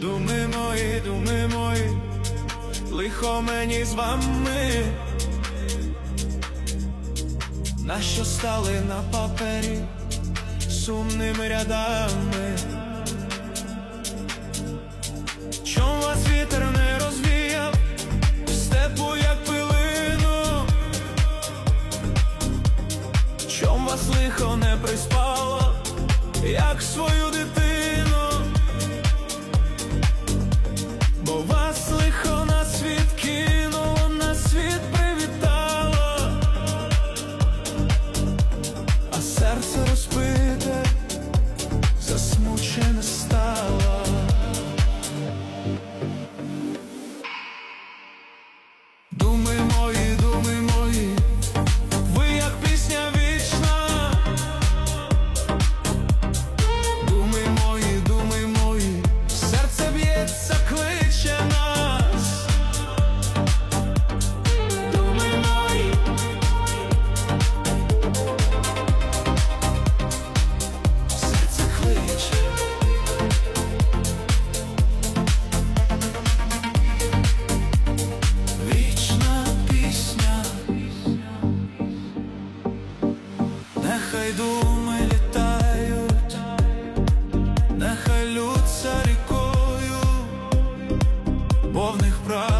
Думи мої, думи мої, лихо мені з вами, нащо стали на папері сумними рядами. тихо не приспала, як свою. повних прав.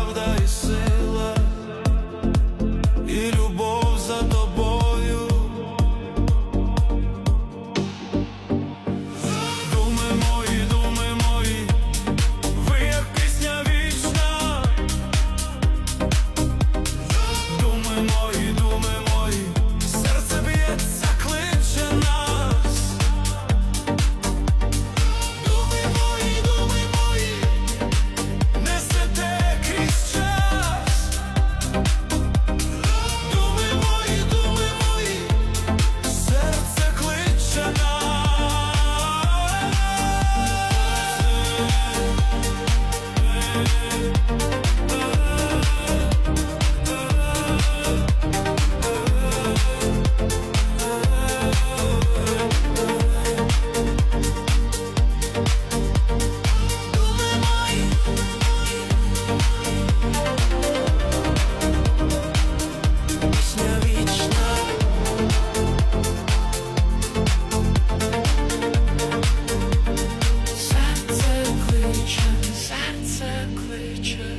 church.